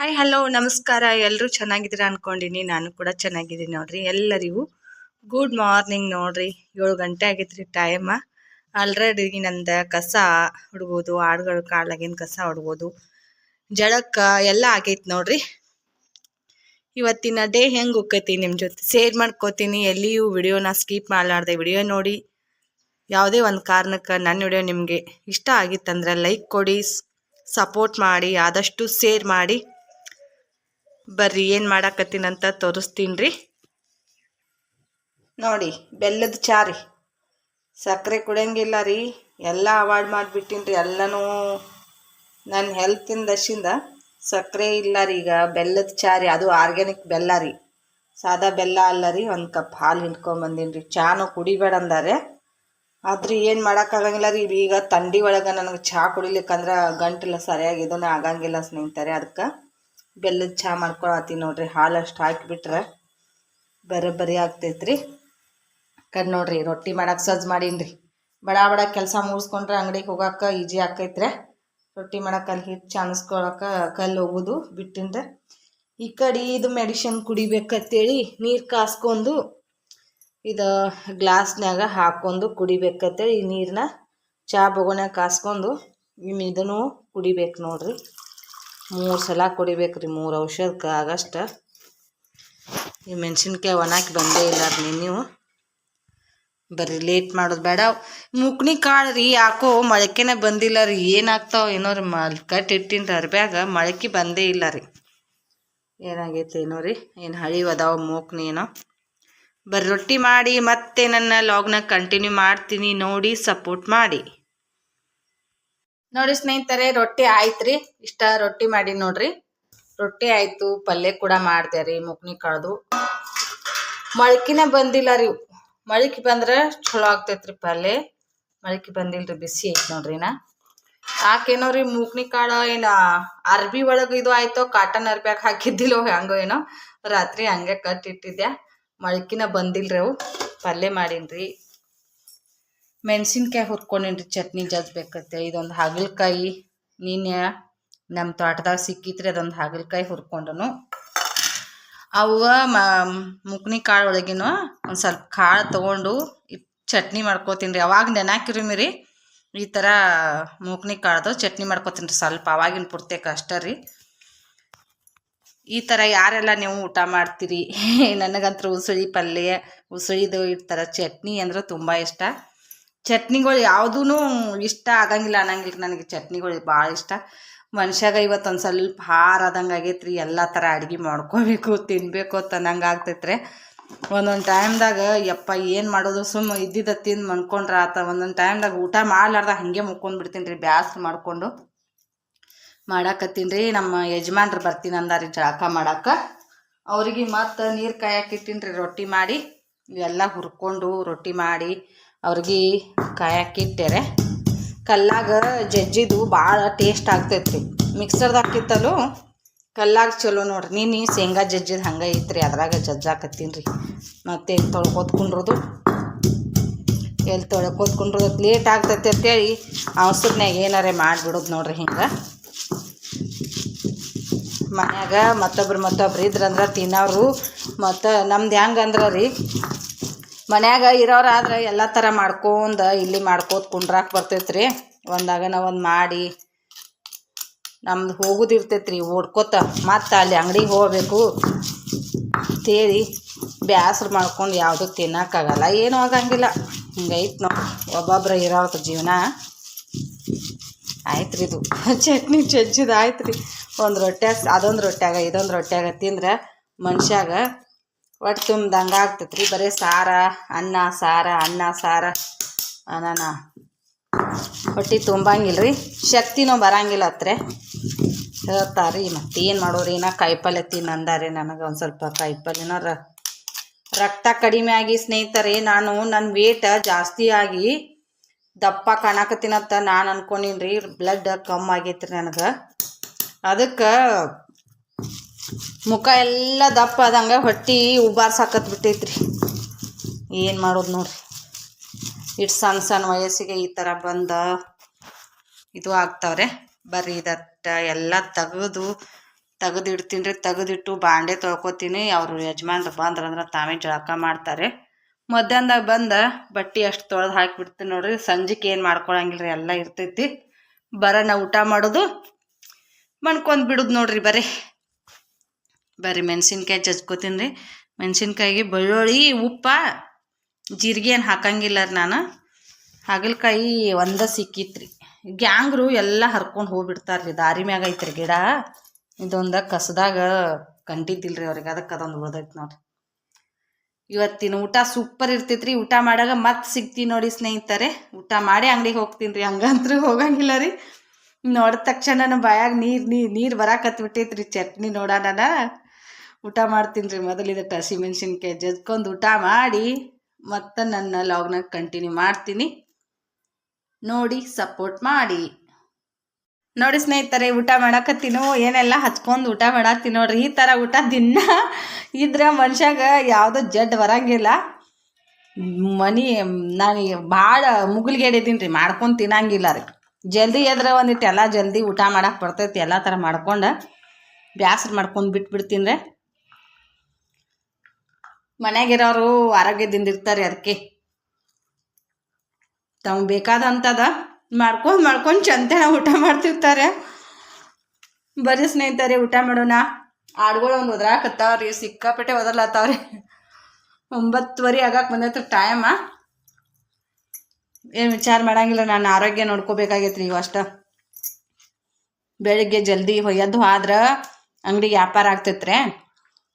Hi hello ನಮಸ್ಕಾರ. ಎಲ್ಲರೂ ಚೆನ್ನಾಗಿದ್ದೀರಾ ಅನ್ಕೊಂಡಿನಿ. ನಾನು ಕೂಡ ಚೆನ್ನಾಗಿದ್ದೀನಿ ನೋಡ್ರಿ. ಎಲ್ಲರಿಗೂ ಗುಡ್ ಮಾರ್ನಿಂಗ್ ನೋಡ್ರಿ. ಏಳು ಗಂಟೆ ಆಗೈತ್ರಿ ಟೈಮ ಆಲ್ರೆಡಿ ನಂದು ಕಸ ಹುಡ್ಬೋದು ಆಡುಗಳು ಕಾಲಾಗಿನ ಕಸ ಹೊಡ್ಬೋದು ಜಳಕ್ಕ ಎಲ್ಲ ಆಗೈತೆ ನೋಡ್ರಿ. ಇವತ್ತಿನ ಡೇ ಹೆಂಗೆ ಉಕ್ಕತಿ ನಿಮ್ಮ ಜೊತೆ ಶೇರ್ ಮಾಡ್ಕೋತೀನಿ. ಎಲ್ಲಿಯೂ ವಿಡಿಯೋನ ಸ್ಕಿಪ್ ಮಾಡಲಾರ್ದೆ ವಿಡಿಯೋ ನೋಡಿ. ಯಾವುದೇ ಒಂದು ಕಾರಣಕ್ಕೆ ನನ್ನ ವಿಡಿಯೋ ನಿಮಗೆ ಇಷ್ಟ ಆಗಿತ್ತಂದ್ರೆ ಲೈಕ್ ಕೊಡಿ ಸಪೋರ್ಟ್ ಮಾಡಿ, ಆದಷ್ಟು ಶೇರ್ ಮಾಡಿ. ಬರ್ರಿ, ಏನು ಮಾಡಾಕತ್ತೀನಂತ ತೋರಿಸ್ತೀನಿ ರೀ. ನೋಡಿ, ಬೆಲ್ಲದ ಚಾ ರೀ. ಸಕ್ಕರೆ ಕುಡಿಯಂಗಿಲ್ಲ ರೀ. ಎಲ್ಲ ಅವಾಯ್ಡ್ ಮಾಡಿಬಿಟ್ಟಿನಿ ರೀ ಎಲ್ಲನೂ. ನನ್ನ ಹೆಲ್ತಿನ ದಶಿಂದ ಸಕ್ಕರೆ ಇಲ್ಲ ರೀ ಈಗ, ಬೆಲ್ಲದ ಚಾ ರೀ. ಅದು ಆರ್ಗ್ಯಾನಿಕ್ ಬೆಲ್ಲ ರೀ. ಸಾದಾ ಬೆಲ್ಲ ಅಲ್ಲ ರೀ, ಒಂದು ಕಪ್ ಹಾಲು ಹಿಂಡ್ಕೊಂಬಂದೀನಿ ರೀ. ಚಾನು ಕುಡಿಬೇಡ ಅಂದಾರೆ. ಆದ್ರೆ ಏನು ಮಾಡೋಕ್ಕಾಗಂಗಿಲ್ಲ ರೀ. ಈಗ ತಂಡಿ ಒಳಗೆ ನನಗೆ ಚಹಾ ಕುಡಿಲಿಕ್ಕಂದ್ರೆ ಗಂಟಿಲ್ಲ ಸರಿಯಾಗಿ ಇದನ್ನ ಆಗಂಗಿಲ್ಲ ಸ್ನೇಹಿತರೆ, ಅದಕ್ಕೆ. ಬೆಲ್ಲದ ಚಹಾ ಮಾಡ್ಕೊಳತ್ತೀನಿ ನೋಡ್ರಿ. ಹಾಲು ಅಷ್ಟು ಹಾಕಿಬಿಟ್ರೆ ಬರೋಬ್ಬರಿ ಆಗ್ತೈತ್ರಿ. ಕಡ್ ನೋಡ್ರಿ, ರೊಟ್ಟಿ ಮಾಡಕ್ಕೆ ಸಜ್ಜು ಮಾಡೀನಿ ರೀ ಬಡ ಬಡ ಕೆಲಸ ಮುಗಿಸ್ಕೊಂಡ್ರೆ ಅಂಗಡಿಗೆ ಹೋಗಕ್ಕೆ ಈಜಿ ಆಕೈತ್ರೆ ರೊಟ್ಟಿ ಮಾಡಕ್ಕೆ ಅಲ್ಲಿ ಹಿಟ್ಟು ಚಾಣಿಸ್ಕೊಳಕ್ಕೆ ಕಲ್ಲು ಹೋಗೋದು ಬಿಟ್ಟಿಂದ ಈ ಕಡೆ ಇದು ಮೆಡಿಷನ್ ಕುಡಿಬೇಕಂತೇಳಿ ನೀರು ಕಾಸ್ಕೊಂಡು ಇದು ಗ್ಲಾಸ್ನಾಗ ಹಾಕ್ಕೊಂಡು ಕುಡಿಬೇಕಂತೇಳಿ ಈ ನೀರನ್ನ ಚಹಾ ಬೊಗೋನ್ಯಾಗ ಕಾಸ್ಕೊಂಡು ಇನ್ನು ಇದನ್ನು ಕುಡಿಬೇಕು ನೋಡ್ರಿ. ಮೂರು ಸಲ ಕುಡಿಬೇಕು ರೀ ಮೂರು ಔಷಧಕ್ಕೆ ಆಗಷ್ಟ. ಈ ಮೆಣಸಿನ್ಕಾಯಿ ಒಣಾಕಿ ಬಂದೇ ಇಲ್ಲ ರೀ ನೀವು. ಬರ್ರಿ ಲೇಟ್ ಮಾಡೋದು ಬೇಡ. ಮುಕ್ನಿ ಕಾಳು ರೀ ಯಾಕೋ ಮೊಳಕೆನೇ ಬಂದಿಲ್ಲ ರೀ. ಏನಾಗ್ತಾವ ಏನೋ ರೀ, ಮಲ್ ಕಟ್ ಇಟ್ಟಿನ ರೀ ಅರ್ಬ್ಯಾಗ, ಮೊಳಕೆ ಬಂದೇ ಇಲ್ಲ ರೀ. ಏನಾಗೈತೆ ಏನೋ ರೀ, ಏನು ಹಳಿವದಾವ ಮೂಕ್ನಿ ಏನೋ. ಬರ್ರಿ, ರೊಟ್ಟಿ ಮಾಡಿ ಮತ್ತೆ ನನ್ನ ಲಾಗ್ನಾಗ ಕಂಟಿನ್ಯೂ ಮಾಡ್ತೀನಿ, ನೋಡಿ ಸಪೋರ್ಟ್ ಮಾಡಿ. ನೋಡಿ ಸ್ನೇಹಿತರೆ, ರೊಟ್ಟಿ ಆಯ್ತ್ರಿ. ಇಷ್ಟ ರೊಟ್ಟಿ ಮಾಡಿ ನೋಡ್ರಿ. ರೊಟ್ಟಿ ಆಯ್ತು, ಪಲ್ಯ ಕೂಡ ಮಾಡಿದೆ ರೀ ಮುಕ್ನಿ ಕಳ್ದು. ಮೊಳಕಿನ ಬಂದಿಲ್ಲ ರೀ ಮೊಳಕೆ ಬಂದ್ರೆ ಚಲೋ ಆಗ್ತೈತ್ರಿ ಪಲ್ಯ. ಮೊಳಕೆ ಬಂದಿಲ್ರಿ ಬಿಸಿ ಐತೆ ನೋಡ್ರಿ ನಾ ಆಕೇನೋ ರೀ ಮೂಕ್ನಿ ಕಾಳು ಏನ ಅರ್ಬಿ ಒಳಗೆ ಇದು ಆಯ್ತೋ, ಕಾಟನ್ ಅರ್ಬ್ಯಾಗ ಹಾಕಿದ್ದಿಲ್ಲೋ ಹಂಗೋ ಏನೋ. ರಾತ್ರಿ ಹಂಗೆ ಕಟ್ಟಿಟ್ಟಿದ್ದೆ ಮೊಳಕಿನ ಬಂದಿಲ್ರಿ ಅವು. ಪಲ್ಯ ಮಾಡೀನ್ರಿ. ಮೆಣಸಿನ್ಕಾಯಿ ಹುರ್ಕೊಂಡಿನ್ರಿ, ಚಟ್ನಿ ಜಜ್ಬೇಕತ್ತೆ ಇದೊಂದು ಹಾಗಲಕಾಯಿ ನಿನ್ನೆ ನಮ್ಮ ತೋಟದಾಗ ಸಿಕ್ಕಿತ್ರಿ, ಅದೊಂದು ಹಾಗಲಕಾಯಿ ಹುರ್ಕೊಂಡನು. ಅವು ಮುಕ್ನಿ ಕಾಳು ಒಳಗಿನ ಒಂದು ಸ್ವಲ್ಪ ಕಾಳು ತೊಗೊಂಡು ಚಟ್ನಿ ಮಾಡ್ಕೋತೀನಿ ರೀ ಅವಾಗ ನೆನಾಕಿರಿ ಮೀರಿ ಈ ಥರ ಮೂಕ್ನಿ ಕಾಳ್ದು ಚಟ್ನಿ ಮಾಡ್ಕೋತೀನಿ ಸ್ವಲ್ಪ. ಅವಾಗಿನ ಪೂರ್ತಿ ಅಷ್ಟೇ ರೀ. ಈ ಥರ ಯಾರೆಲ್ಲ ನೀವು ಊಟ ಮಾಡ್ತೀರಿ? ನನಗಂತೂ ಉಸುಳಿ ಪಲ್ಯ, ಉಸುಳಿದು ಈ ಥರ ಚಟ್ನಿ ಅಂದ್ರೆ ತುಂಬ ಇಷ್ಟ. ಚಟ್ನಿಗಳು ಯಾವುದೂ ಇಷ್ಟ ಆಗಂಗಿಲ್ಲ ಅನ್ನಂಗಿಲ್ಲ ನನಗೆ. ಚಟ್ನಿಗಳು ಭಾಳ ಇಷ್ಟ. ಮನುಷ್ಯಾಗ ಇವತ್ತು ಒಂದು ಸ್ವಲ್ಪ ಹಾರ ಆದಂಗೆ ಆಗೈತೆ ರೀ ಎಲ್ಲ ಥರ ಅಡುಗೆ ಮಾಡ್ಕೋಬೇಕು ತಿನ್ನಬೇಕು ಅಂತ ಅನ್ನಂಗೆ ಆಗ್ತೈತ್ರಿ. ಒಂದೊಂದು ಟೈಮ್ದಾಗ, ಯಪ್ಪ ಏನು ಮಾಡೋದು ಸುಮ್ಮ ಇದ್ದಿದ್ದ ತಿಂದು ಮನ್ಕೊಂಡ್ರೆ ಆತ. ಒಂದೊಂದು ಟೈಮ್ದಾಗ ಊಟ ಮಾಡ್ಲಾರ್ದ ಹಾಗೆ ಮುಕ್ಕೊಂಡ್ಬಿಡ್ತೀನಿ ರೀ ಬ್ಯಾಸ್ರ ಮಾಡಿಕೊಂಡು. ಮಾಡಾಕತ್ತೀನಿ ರೀ, ನಮ್ಮ ಯಜಮಾನ್ರು ಬರ್ತೀನಿ ಅಂದಾರಿ ಜಳಕ ಮಾಡಕ್ಕೆ ಅವ್ರಿಗೆ ಮತ್ತು ನೀರು ಕಾಯಕ್ಕೆ ರೀ ರೊಟ್ಟಿ ಮಾಡಿ. ಎಲ್ಲ ಹುರ್ಕೊಂಡು ರೊಟ್ಟಿ ಮಾಡಿ ಅವ್ರಿಗೆ ಕಾಯಕ್ಕಿಟ್ಟರೆ. ಕಲ್ಲಾಗ ಜಜ್ಜಿದು ಭಾಳ ಟೇಸ್ಟ್ ಆಗ್ತೈತೆ ರೀ ಮಿಕ್ಸರ್ದಾಗ ಕಿತ್ತಲು ಕಲ್ಲಾಗ ಚಲೋ ನೋಡ್ರಿ. ನೀನು ಶೇಂಗಾ ಜಜ್ಜಿದ ಹಂಗೆ ಐತ್ರಿ, ಅದ್ರಾಗ ಜಜ್ಜಾಕತ್ತೀನಿ ರೀ ಮತ್ತೆ ಎಲ್ಲಿ ತೊಳ್ಕೋತ ಎಲ್ಲಿ ತೊಳ್ಕೋತ ಲೇಟ್ ಆಗ್ತೈತಿ ಅಂತೇಳಿ ಅವಸರನ್ಯಾಗ ಏನಾರೇ ಮಾಡಿಬಿಡೋದು ನೋಡ್ರಿ ಹಿಂಗೆ. ಮನ್ಯಾಗ ಮತ್ತೊಬ್ರು ಮತ್ತೊಬ್ರು ಇದ್ರಂದ್ರೆ ತಿನ್ನೋರು ಮತ್ತು ನಮ್ದು ಹೆಂಗಂದ್ರೆ ರೀ ಮನ್ಯಾಗ ಇರೋರಾದ್ರೆ ಎಲ್ಲ ಥರ ಮಾಡ್ಕೊಂಡು ಇಲ್ಲಿ ಮಾಡ್ಕೋತ ಕುಂಡ್ರಾಕ್ ಬರ್ತೈತೆ ಒಂದಾಗ ಒಂದಾಗನ ಒಂದು ಮಾಡಿ ನಮ್ದು ಹೋಗೋದು ಇರ್ತೈತೆ ರೀ ಓಡ್ಕೋತ. ಮತ್ತು ಅಲ್ಲಿ ಅಂಗಡಿಗೆ ಹೋಗಬೇಕು ಅಂತೇಳಿ ಬ್ಯಾಸ್ರ ಮಾಡ್ಕೊಂಡು ಯಾವುದೂ ತಿನ್ನೋಕ್ಕಾಗಲ್ಲ ಏನೂ ಆಗಂಗಿಲ್ಲ. ಹಿಂಗೈತೆ ನೋ ಒಬ್ಬೊಬ್ರು ಇರೋರ್ದು ಜೀವನ. ಆಯ್ತು ಇದು. ಚಟ್ನಿ ಚಜ್ಜಿದ ಆಯ್ತು ರೀ ಒಂದು ರೊಟ್ಯಾಗ ಅದೊಂದು ರೊಟ್ಯಾಗ ಇದೊಂದು ರೊಟ್ಯಾಗ ತಿಂದ್ರೆ ಮನುಷ್ಯಾಗ ಹೊಟ್ಟೆ ತುಂಬ್ದಂಗೆ ಆಗ್ತೈತ್ರಿ. ಬರೀ ಸಾರ, ಅನ್ನ ಸಾರ ಅನ್ನ ಸಾರ, ಅನ್ನ. ಹೊಟ್ಟೆ ತುಂಬಂಗಿಲ್ಲ ರೀ ಶಕ್ತಿನೂ ಬರಂಗಿಲ್ಲ ಹತ್ರ. ಹೇಳ್ತಾರೆ ಮತ್ತೆ ಏನು ಮಾಡೋರಿ? ನಾ ಕಾಯಿಪಲ್ಯ ತಿನ್ನಂದಾರೆ ನನಗೆ ಒಂದು ಸ್ವಲ್ಪ ಕಾಯಿಪಲ್ಯನ ರ, ರಕ್ತ ಕಡಿಮೆ ಆಗಿ ಸ್ನೇಹಿತರೆ, ನಾನು ನನ್ನ ವೇಟ ಜಾಸ್ತಿ ಆಗಿ ದಪ್ಪ ಕಾಣಕತ್ತೀನಂತ ನಾನು ಅನ್ಕೊಂಡಿನ್ರಿ. ಬ್ಲಡ್ ಕಮ್ಮಿ ಆಗೈತ್ರಿ ನನಗೆ. ಅದಕ್ಕೆ ಮುಖ ಎಲ್ಲ ದಪ್ಪ ಆದಂಗೆ ಹೊಟ್ಟೆ ಬಿಟ್ಟೈತ್ರಿ. ಏನು ಮಾಡೋದು ನೋಡ್ರಿ. ಇಷ್ಟು ಸಣ್ಣ ಸಣ್ಣ ವಯಸ್ಸಿಗೆ ಈ ಥರ ಬಂದ ಇದು ಆಗ್ತಾವ್ರೆ. ಬರ್ರಿ ಇದಟ್ಟ ಎಲ್ಲ ತೆಗೆದು ತೆಗೆದಿಡ್ತೀನಿ ರೀ ತೆಗೆದಿಟ್ಟು ಬಾಂಡೆ ತೊಳ್ಕೊತೀನಿ. ಅವರು ಯಜಮಾನ್ರು ಬಂದ್ರಂದ್ರೆ ತಾವೇ ಜಳಕ ಮಾಡ್ತಾರೆ. ಮಧ್ಯಾಹ್ನದಾಗ ಬಂದ ಬಟ್ಟೆ ಅಷ್ಟು ತೊಳೆದು ಹಾಕಿಬಿಡ್ತೀನಿ ನೋಡ್ರಿ. ಸಂಜೆಗೆ ಏನು ಮಾಡ್ಕೊಳಂಗಿಲ್ಲ ರೀ ಎಲ್ಲ ಇರ್ತೈತಿ. ಬರೋಣ ಊಟ ಮಾಡೋದು. ಮಣ್ಕೊಂಡು ಬಿಡೋದು ನೋಡ್ರಿ ಬರೀ. ಬರ್ರಿ ಮೆಣಸಿನ್ಕಾಯಿ ಜಜ್ಕೋತೀನಿ ರೀ. ಮೆಣಸಿನ್ಕಾಯಿಗೆ ಬೆಳ್ಳುಳ್ಳಿ, ಉಪ್ಪ, ಜೀರಿಗೆ ಏನು ಹಾಕಂಗಿಲ್ಲ ರೀ ನಾನು. ಹಾಗಲಕಾಯಿ ಒಂದ ಸಿಕ್ಕಿತ್ರಿ. ಗ್ಯಾಂಗ್ರು ಎಲ್ಲ ಹರ್ಕೊಂಡು ಹೋಗ್ಬಿಡ್ತಾರೆ ರೀ, ದಾರಿ ಮ್ಯಾಗ ಐತ್ರಿ ಗಿಡ. ಇದೊಂದು ಕಸದಾಗ ಕಂಟಿದ್ದಿಲ್ರಿ ಅವ್ರಿಗೆ ಅದಕ್ಕೆ ಅದೊಂದು ಉಳ್ದೈತಿ ನೋಡ್ರಿ. ಇವತ್ತಿನ ಊಟ ಸೂಪರ್ ಇರ್ತೈತ್ರಿ, ಊಟ ಮಾಡಾಗ ಮತ್ತೆ ಸಿಗ್ತೀನಿ ನೋಡಿ ಸ್ನೇಹಿತರೆ. ಊಟ ಮಾಡಿ ಅಂಗಡಿಗೆ ಹೋಗ್ತೀನಿ ರೀ ಹಂಗಂತೂ ಹೋಗಂಗಿಲ್ಲ ರೀ. ನೋಡಿದ ತಕ್ಷಣ ಬಾಯಾಗ ನೀರು ನೀರು ನೀರು ಬರಾಕತ್ಬಿಟ್ಟೈತ್ರಿ ಚಟ್ನಿ ನೋಡೋಣ ಊಟ ಮಾಡ್ತೀನಿ ರೀ ಮೊದಲು ಇದಕ್ಕೆ ಹಸಿಮೆಣ್ಸಿನ್ಕಾಯಿ ಜಜ್ಕೊಂಡು ಊಟ ಮಾಡಿ ಮತ್ತೆ ನನ್ನ ಲಾಗ್ನಾಗ ಕಂಟಿನ್ಯೂ ಮಾಡ್ತೀನಿ. ನೋಡಿ ಸಪೋರ್ಟ್ ಮಾಡಿ. ನೋಡಿ ಸ್ನೇಹಿತರೆ, ಊಟ ಮಾಡಕತ್ತೀನೋ, ಏನೆಲ್ಲ ಹಚ್ಕೊಂಡು ಊಟ ಮಾಡತ್ತೀನಿ ನೋಡ್ರಿ. ಈ ಥರ ಊಟ ದಿನ ಇದ್ರೆ ಮನುಷ್ಯಾಗ ಯಾವುದೋ ಜಡ್ ಬರಂಗಿಲ್ಲ. ಮನಿ, ನಾನು ಭಾಳ ಮುಗುಲ್ಗೆ ಹಿಡಿದೀನಿ ರೀ ಮಾಡ್ಕೊಂಡು ತಿನ್ನಂಗಿಲ್ಲ ರೀ. ಜಲ್ದಿ ಎದ್ರೆ ಒಂದಿಟ್ಟು ಎಲ್ಲ ಜಲ್ದಿ ಊಟ ಮಾಡಕ್ಕೆ ಬರ್ತೈತಿ, ಎಲ್ಲ ಥರ ಮಾಡ್ಕೊಂಡು ಬ್ಯಾಸ್ರ ಮಾಡ್ಕೊಂಡು ಬಿಟ್ಬಿಡ್ತೀನಿ ರೀ ಮನ್ಯಾಗಿರೋರು ಆರೋಗ್ಯದಿಂದ ಇರ್ತಾರೆ ಅದಕ್ಕೆ ತಮ್ಗೆ ಬೇಕಾದಂಥದ ಮಾಡ್ಕೊಂಡು ಮಾಡ್ಕೊಂಡು ಚಂದ ಊಟ ಮಾಡ್ತಿರ್ತಾರೆ. ಬರೀ ಸ್ನೇಹಿತರೆ, ಊಟ ಮಾಡೋಣ. ಆಡುಗಳು ಒಂದು ಒದ್ರಾಕತ್ತಾವ್ರಿ, ಸಿಕ್ಕಾಪಟ್ಟೆ ಒದರ್ಲತ್ತಾವ್ರಿ. ಒಂಬತ್ತುವರೆ ಆಗಕ್ಕೆ ಬಂದೈತೆ ಟೈಮ ಏನು ವಿಚಾರ ಮಾಡಂಗಿಲ್ಲ, ನಾನು ಆರೋಗ್ಯ ನೋಡ್ಕೋಬೇಕಾಗೈತ್ರಿ ಇವು ಅಷ್ಟ. ಬೆಳಿಗ್ಗೆ ಜಲ್ದಿ ಹೊಯ್ಯೋದು ಆದ್ರೆ ಅಂಗಡಿ ವ್ಯಾಪಾರ ಆಗ್ತೈತ್ರಿ.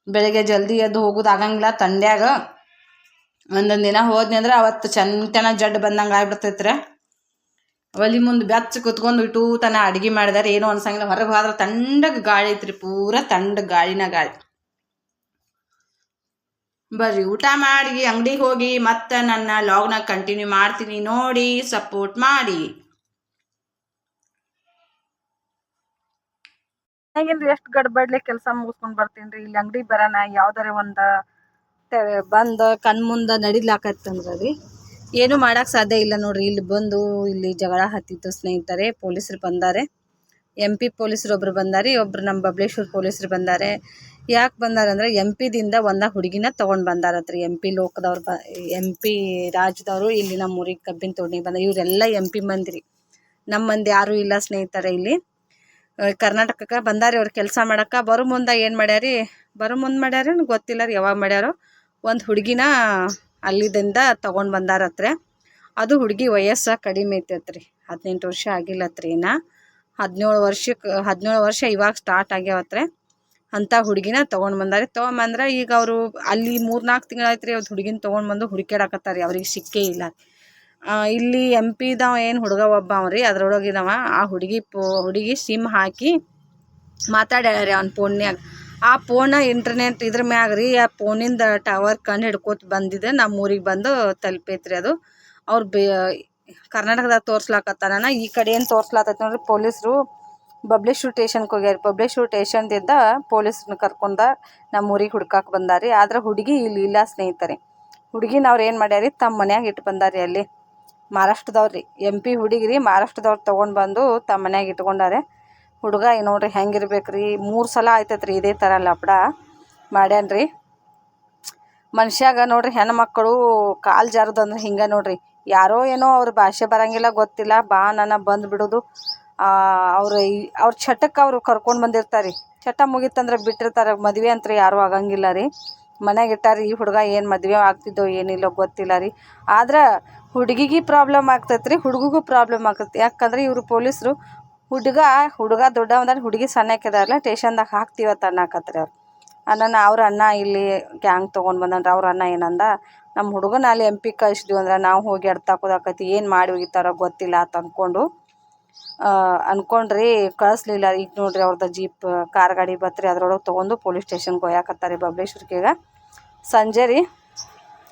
ಬೆಳಿಗ್ಗೆ ಜಲ್ದಿ ಎದ್ದು ಹೋಗೋದು ಆಗಂಗಿಲ್ಲ. ತಂಡ್ಯಾಗ ಒಂದೊಂದು ದಿನ ಹೋದ್ನಿ ಅಂದ್ರೆ ಅವತ್ತು ಚಂತನ ಜಡ್ ಬಂದಂಗೆ ಆಗ್ಬಿಡ್ತೈತ್ರಿ. ಒಲಿ ಮುಂದೆ ಬೆಚ್ಚ ಕುತ್ಕೊಂಡು ಇಟ್ಟು ತನ ಅಡ್ಗೆ ಮಾಡಿದಾರೆ. ಏನೋ ಅನ್ಸಂಗಿಲ್ಲ. ಹೊರಗೆ ಹೋದ್ರೆ ತಂಡಗೆ ಗಾಳಿ ಐತ್ರಿ. ಪೂರ ತಂಡ ಗಾಳಿನ ಗಾಳಿ. ಬರ್ರಿ, ಊಟ ಮಾಡಿ ಅಂಗಡಿಗೆ ಹೋಗಿ ಮತ್ತೆ ನನ್ನ ಲಾಗ್ನ ಕಂಟಿನ್ಯೂ ಮಾಡ್ತೀನಿ. ನೋಡಿ ಸಪೋರ್ಟ್ ಮಾಡಿ. ಹೇಗಿಲ್ರಿ ಎಷ್ಟು ಗಡ್ಬಡ್ಲಿ ಕೆಲಸ ಮುಗಿಸ್ಕೊಂಡ್ ಬರ್ತೀನಿ ಇಲ್ಲಿ ಅಂಗಡಿ ಬರೋಣ ಯಾವ್ದಾರ ಒಂದ ಬಂದ ಕಣ್ ಮುಂದೆ ನಡಿಲಾಕತ್ತಂದ್ರ ರೀ ಏನು ಮಾಡಕ್ ಸಾಧ್ಯ ಇಲ್ಲ ನೋಡ್ರಿ. ಇಲ್ಲಿ ಬಂದು ಇಲ್ಲಿ ಜಗಳ ಹತ್ತಿತ್ತು ಸ್ನೇಹಿತರೆ, ಪೊಲೀಸರು ಬಂದಾರೆ. ಎಂ ಪಿ ಪೊಲೀಸರು ಒಬ್ರು ಬಂದಾರಿ, ಒಬ್ರು ನಮ್ಮ ಬಬ್ಲೇಶ್ವರ್ ಪೊಲೀಸರು ಬಂದಾರೆ. ಯಾಕೆ ಬಂದಾರ ಅಂದ್ರೆ ಎಂ ಪಿದಿಂದ ಒಂದ ಹುಡುಗಿನ ತಗೊಂಡ್ ಬಂದಾರತ್ರಿ. ಎಂ ಪಿ ಲೋಕದವ್ರು ಬ, ಎಂ ಪಿ ರಾಜ್ಯದವರು ಇಲ್ಲಿ ನಮ್ಮ ಊರಿಗೆ ಕಬ್ಬಿನ ತೋಡಿಗೆ ಬಂದ. ಇವರೆಲ್ಲ ಎಂ ಪಿ ಮಂದಿರಿ. ನಮ್ಮ ಮಂದಿ ಯಾರೂ ಇಲ್ಲ ಸ್ನೇಹಿತರೆ ಇಲ್ಲಿ. ಕರ್ನಾಟಕಕ್ಕೆ ಬಂದಾರಿ ಅವ್ರು ಕೆಲಸ ಮಾಡಕ್ಕೆ. ಬರೋ ಮುಂದೆ ಏನು ಮಾಡ್ಯಾರಿ? ಬರೋ ಮುಂದೆ ಮಾಡ್ಯಾರ ಗೊತ್ತಿಲ್ಲ ರೀ ಯಾವಾಗ ಮಾಡ್ಯಾರೋ. ಒಂದು ಹುಡುಗಿನ ಅಲ್ಲಿದಿಂದ ತೊಗೊಂಡು ಬಂದಾರತ್ರೆ ಅದು ಹುಡುಗಿ ವಯಸ್ಸು ಕಡಿಮೆ ಐತೈತ್ರಿ. ಹದಿನೆಂಟು ವರ್ಷ ಆಗಿಲ್ಲತ್ರಿ ಇನ್ನು. ಹದಿನೇಳು ವರ್ಷಕ್ಕೆ ಹದಿನೇಳು ವರ್ಷ ಇವಾಗ ಸ್ಟಾರ್ಟ್ ಆಗ್ಯಾವತ್ರ ಅಂಥ ಹುಡುಗಿನ ತೊಗೊಂಡು ಬಂದಾರೆ. ತೊಗೊಂಬಂದ್ರೆ ಈಗ ಅವರು ಅಲ್ಲಿ ಮೂರು ನಾಲ್ಕು ತಿಂಗಳಾಯ್ತು ರೀ ಅವ್ರು ಹುಡುಗಿನ ತೊಗೊಂಡು ಬಂದು ಹುಡುಕ್ಯಾಡಕತ್ತಾರೆ. ಅವ್ರಿಗೆ ಸಿಕ್ಕೇ ಇಲ್ಲ. ಇಲ್ಲಿ ಎಂ ಪಿದವ ಏನು ಹುಡುಗ ಒಬ್ಬ ಅವ್ರಿ ಅದ್ರೊಳಗಿದವ. ಆ ಹುಡುಗಿ ಪೋ, ಹುಡುಗಿ ಸಿಮ್ ಹಾಕಿ ಮಾತಾಡ್ಯಾಳ ರೀ ಅವ್ನ ಫೋನ್ಯಾಗ ಆ ಫೋನ ಇಂಟರ್ನೆಟ್ ಇದ್ರ ಮ್ಯಾಗ ರೀ, ಆ ಫೋನಿಂದ ಟವರ್ ಕಂಡು ಹಿಡ್ಕೋತ ಬಂದಿದೆ. ನಮ್ಮ ಊರಿಗೆ ಬಂದು ತಲುಪೈತ್ರಿ ಅದು. ಅವ್ರು ಬೇ, ಕರ್ನಾಟಕದಾಗ ತೋರ್ಸ್ಲಾಕತ್ತಾನ ಈ ಕಡೆ ಏನು ತೋರ್ಸ್ಲಾತೈತಿ ನೋಡ್ರಿ, ಪೊಲೀಸರು ಬಬ್ಲೇಶ್ವರ ಸ್ಟೇಷನ್ಗೆ ಹೋಗ್ಯಾರ. ಬಬ್ಲೇಶ್ವರ ಸ್ಟೇಷನ್ದಿಂದ ಪೊಲೀಸ್ರನ್ನ ಕರ್ಕೊಂಡ ನಮ್ಮ ಊರಿಗೆ ಹುಡ್ಕಾಕ್ ಬಂದಾರಿ. ಆದ್ರೆ ಹುಡುಗಿ ಇಲ್ಲಿ ಇಲ್ಲ ಸ್ನೇಹಿತರೆ. ಹುಡುಗಿನ ಅವ್ರು ಏನು ಮಾಡ್ಯಾರಿ ತಮ್ಮ ಮನ್ಯಾಗ ಇಟ್ಟು ಬಂದಾರಿ ಅಲ್ಲಿ. ಮಹಾರಾಷ್ಟ್ರದವ್ರು ರೀ ಎಂ ಪಿ ಹುಡುಗಿ ರೀ ಮಹಾರಾಷ್ಟ್ರದವ್ರು ತೊಗೊಂಡು ಬಂದು ತಮ್ಮ ಮನ್ಯಾಗ ಇಟ್ಕೊಂಡಾರೆ. ಹುಡುಗ ನೋಡ್ರಿ ಹೆಂಗಿರ್ಬೇಕು ರೀ ಮೂರು ಸಲ ಆಯ್ತೈತೆ ರೀ ಇದೇ ಥರ ಲಪಡ ಮಾಡ್ಯಾನ ರೀ ಮನುಷ್ಯಾಗ ನೋಡ್ರಿ ಹೆಣ್ಮಕ್ಕಳು ಕಾಲು ಜಾರದಂದ್ರೆ ಹಿಂಗೆ ನೋಡ್ರಿ. ಯಾರೋ ಏನೋ ಅವ್ರ ಭಾಷೆ ಬರಂಗಿಲ್ಲ, ಗೊತ್ತಿಲ್ಲ, ಬಾ ನನ್ನ ಬಂದು ಬಿಡೋದು. ಅವ್ರು ಅವ್ರ ಚಟಕ್ಕೆ ಅವರು ಕರ್ಕೊಂಡು ಬಂದಿರ್ತಾರೆ. ರೀ ಚಟ ಮುಗಿತಂದ್ರೆ ಬಿಟ್ಟಿರ್ತಾರೆ, ಮದುವೆ ಅಂತ ಯಾರೂ ಆಗಂಗಿಲ್ಲ ರೀ. ಮನೆಗೆ ಇಟ್ಟಾರ, ಈ ಹುಡುಗ ಏನು ಮದುವೆ ಆಗ್ತಿದ್ದೋ ಏನಿಲ್ಲೋ ಗೊತ್ತಿಲ್ಲ ರೀ. ಆದ್ರೆ ಹುಡುಗಿಗೆ ಪ್ರಾಬ್ಲಮ್ ಆಗ್ತೈತೆ ರೀ ಹುಡುಗಿಗೂ ಪ್ರಾಬ್ಲಮ್ ಆಗ್ತೈತಿ. ಯಾಕಂದ್ರೆ ಇವರು ಪೊಲೀಸರು ಹುಡುಗ ಹುಡುಗ ದೊಡ್ಡವಂದ್ರೆ ಹುಡುಗಿ ಸಣ್ಣಕ್ಕಿದಾರಲ್ಲ ಟೇಷನ್ದಾಗ ಹಾಕ್ತೀವತ್ತ ಅನ್ನಕತ್ರಿ ಅವ್ರು. ಅಣ್ಣನ ಅವ್ರ ಅಣ್ಣ ಇಲ್ಲಿ ಗ್ಯಾಂಗ್ ತೊಗೊಂಡು ಬಂದನ್ರಿ, ಅವ್ರ ಅಣ್ಣ ಏನಂದ ನಮ್ಮ ಹುಡುಗನ ಅಲ್ಲಿ ಎಂ ಪಿ ಕಳಿಸಿದ್ವಿ ಅಂದ್ರೆ ನಾವು ಹೋಗಿ ಎಡ್ತಾಕೋದಾಕತಿ ಏನು ಮಾಡಿ ಹೋಗಿತ್ತಾರೋ ಗೊತ್ತಿಲ್ಲ ಅಂತ ಅಂದ್ಕೊಂಡು ಅಂದ್ಕೊಂಡ್ರಿ ಕಳಿಸ್ಲಿಲ್ಲ. ಈಗ ನೋಡ್ರಿ ಅವ್ರದ್ದು ಜೀಪ್ ಕಾರ್ ಗಾಡಿ ಬತ್ರಿ, ಅದರೊಳಗೆ ತೊಗೊಂಡು ಪೊಲೀಸ್ ಸ್ಟೇಷನ್ಗೆ ಒಯ್ಯಾಕತ್ತಾರೆ ಬಬ್ಲೇಶ್ವರ್ಕಿಗೆ. ಸಂಜೆ ರೀ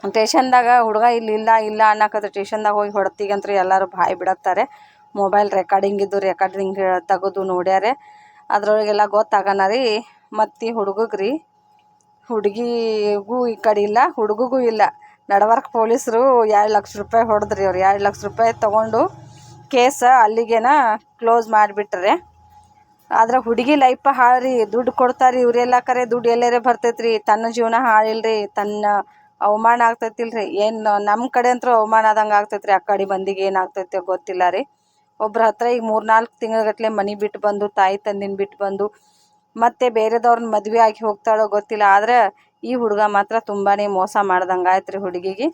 ಸ್ಟೇಷನ್ದಾಗ ಹುಡುಗ ಇಲ್ಲಿ ಇಲ್ಲ ಇಲ್ಲ ಅನ್ನಕತ್ರಿ ಟೇಷನ್ದಾಗ ಹೋಗಿ ಹೊಡ್ತಿಗಂತ್ರಿ ಎಲ್ಲರೂ ಬಾಯಿ ಬಿಡತ್ತಾರೆ. ಮೊಬೈಲ್ ರೆಕಾರ್ಡಿಂಗ್ ಇದ್ದು ರೆಕಾರ್ಡಿಂಗ್ ತೆಗೆದು ನೋಡ್ಯಾರೆ. ಅದರೊಳಗೆಲ್ಲ ಗೊತ್ತಾಗನ ರೀ. ಮತ್ತು ಹುಡುಗಗೆ ರೀ, ಹುಡುಗಿಗೂ ಈ ಕಡೆ ಇಲ್ಲ, ಹುಡುಗಗೂ ಇಲ್ಲ. ನಡವರ್ಕ್ ಪೊಲೀಸರು ಎರಡು ಲಕ್ಷ ರೂಪಾಯಿ ಹೊಡೆದ್ರಿ ಅವ್ರು. ಎರಡು ಲಕ್ಷ ರೂಪಾಯಿ ತೊಗೊಂಡು ಕೇಸ ಅಲ್ಲಿಗೇನ ಕ್ಲೋಸ್ ಮಾಡಿಬಿಟ್ರೆ. ಆದ್ರೆ ಹುಡುಗಿ ಲೈಫ ಹಾಳ್ರಿ ದುಡ್ಡು ಕೊಡ್ತಾರೆ ಇವರೆಲ್ಲ ಕರೆ. ದುಡ್ಡು ಎಲ್ಲರೇ ಬರ್ತೈತ್ರಿ. ತನ್ನ ಜೀವನ ಹಾಳಿಲ್ರಿ ತನ್ನ ಅವಮಾನ ಆಗ್ತೈತಿಲ್ರಿ. ಏನು ನಮ್ಮ ಕಡೆ ಅಂತೂ ಅವಮಾನ ಆದಂಗೆ ಆಗ್ತೈತ್ರಿ. ಆ ಕಡೆ ಮಂದಿಗೆ ಏನಾಗ್ತೈತೆ ಗೊತ್ತಿಲ್ಲ ರೀ. ಒಬ್ರ ಹತ್ರ ಈಗ ಮೂರು ನಾಲ್ಕು ತಿಂಗಳಗಟ್ಲೆ ಮನೆ ಬಿಟ್ಟು ಬಂದು, ತಾಯಿ ತಂದಿನ ಬಿಟ್ಟು ಬಂದು, ಮತ್ತೆ ಬೇರೆದವ್ರನ್ನ ಮದುವೆ ಆಗಿ ಹೋಗ್ತಾಳೋ ಗೊತ್ತಿಲ್ಲ. ಆದ್ರೆ ಈ ಹುಡುಗ ಮಾತ್ರ ತುಂಬಾ ಮೋಸ ಮಾಡ್ದಂಗೆ ಆಯ್ತು ರೀ ಹುಡುಗಿಗೆ.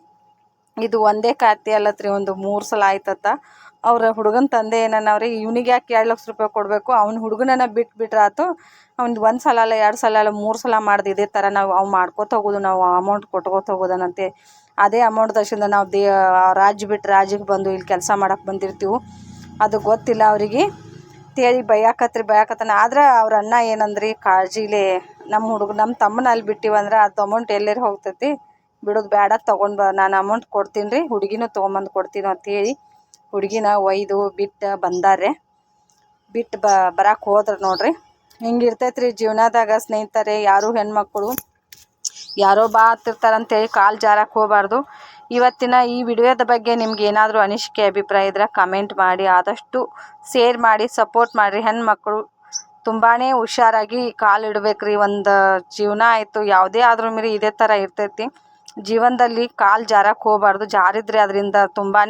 ಇದು ಒಂದೇ ಖಾತೆ ಅಲ್ಲತ್ರಿ, ಒಂದು ಮೂರು ಸಲ ಆಯ್ತತ್ತ. ಅವ್ರ ಹುಡುಗನ ತಂದೆ ಏನನ್ನವ್ರಿ ಇವ್ನಿಗೆ ಯಾಕೆ ಎರಡು ಲಕ್ಷ ರೂಪಾಯಿ ಕೊಡಬೇಕು, ಅವ್ನ ಹುಡುಗನನ್ನ ಬಿಟ್ಟು ಬಿಟ್ರಾತು ಅವ್ನು ಒಂದು ಸಲ ಅಲ್ಲ ಎರಡು ಸಲ ಅಲ್ಲ ಮೂರು ಸಲ ಮಾಡ್ದು ಇದೇ ಥರ ನಾವು ಅವು ಮಾಡ್ಕೋತ ಹೋಗೋದು, ನಾವು ಅಮೌಂಟ್ ಕೊಟ್ಕೋತ ಹೋಗೋದನಂತೆ. ಅದೇ ಅಮೌಂಟ್ ದಶಿಂದ ನಾವು ದೇ ರಾಜ್ಯ ಬಿಟ್ಟು ರಾಜ್ಯಕ್ಕೆ ಬಂದು ಇಲ್ಲಿ ಕೆಲಸ ಮಾಡಕ್ಕೆ ಬಂದಿರ್ತೀವಿ. ಅದು ಗೊತ್ತಿಲ್ಲ ಅವರಿಗೆ. ತೇಳಿ ಬೈಯಾಕತ್ರಿ, ಬೈಯಾಕತ್ತಾನ. ಆದ್ರೆ ಅವ್ರ ಅಣ್ಣ ಏನಂದ್ರಿ, ಕಾಳಜಿಲೆ ನಮ್ಮ ಹುಡುಗ ನಮ್ಮ ತಮ್ಮನ ಅಲ್ಲಿ ಬಿಟ್ಟಿವಂದ್ರೆ ಅದು ಅಮೌಂಟ್ ಎಲ್ಲೇರಿ ಹೋಗ್ತೈತಿ? ಬಿಡೋದು ಬೇಡ ತೊಗೊಂಡು ಬ, ನಾನು ಅಮೌಂಟ್ ಕೊಡ್ತೀನಿ ರೀ, ಹುಡುಗಿನೂ ತೊಗೊಂಬಂದು ಕೊಡ್ತೀನಿ ಅಂತೇಳಿ ಹುಡುಗಿನ ಒಯ್ದು, ಬಿಟ್ಟು ಬಂದಾರೆ ಬಿಟ್ಟು ಬ ಬರಕ್ಕೆ ಹೋದ್ರೆ ನೋಡ್ರಿ. ಹಿಂಗೆ ಇರ್ತೈತೆ ರೀ ಜೀವನದಾಗ ಸ್ನೇಹಿತರೆ, ಯಾರು ಹೆಣ್ಮಕ್ಳು ಯಾರೋ ಬಾ ಹತ್ತಿರ್ತಾರಂತೇಳಿ ಕಾಲು ಜಾರಕ್ಕೆ ಹೋಗಬಾರ್ದು. ಇವತ್ತಿನ ಈ ವಿಡಿಯೋದ ಬಗ್ಗೆ ನಿಮ್ಗೆ ಏನಾದರೂ ಅನಿಸಿಕೆ, ಅಭಿಪ್ರಾಯ ಇದ್ರೆ ಕಮೆಂಟ್ ಮಾಡಿ, ಆದಷ್ಟು ಶೇರ್ ಮಾಡಿ, ಸಪೋರ್ಟ್ ಮಾಡಿರಿ. ಹೆಣ್ಮಕ್ಳು ತುಂಬಾ ಹುಷಾರಾಗಿ ಕಾಲು ಇಡ್ಬೇಕ್ರಿ. ಒಂದು ಜೀವನ ಆಯಿತು, ಯಾವುದೇ ಆದ್ರೂ ಮೀರಿ ಇದೇ ಥರ ಇರ್ತೈತಿ. ಜೀವನದಲ್ಲಿ ಕಾಲು ಜಾರಕ್ಕೆ ಹೋಗಬಾರ್ದು. ಜಾರಿದ್ರೆ ಅದರಿಂದ ತುಂಬಾ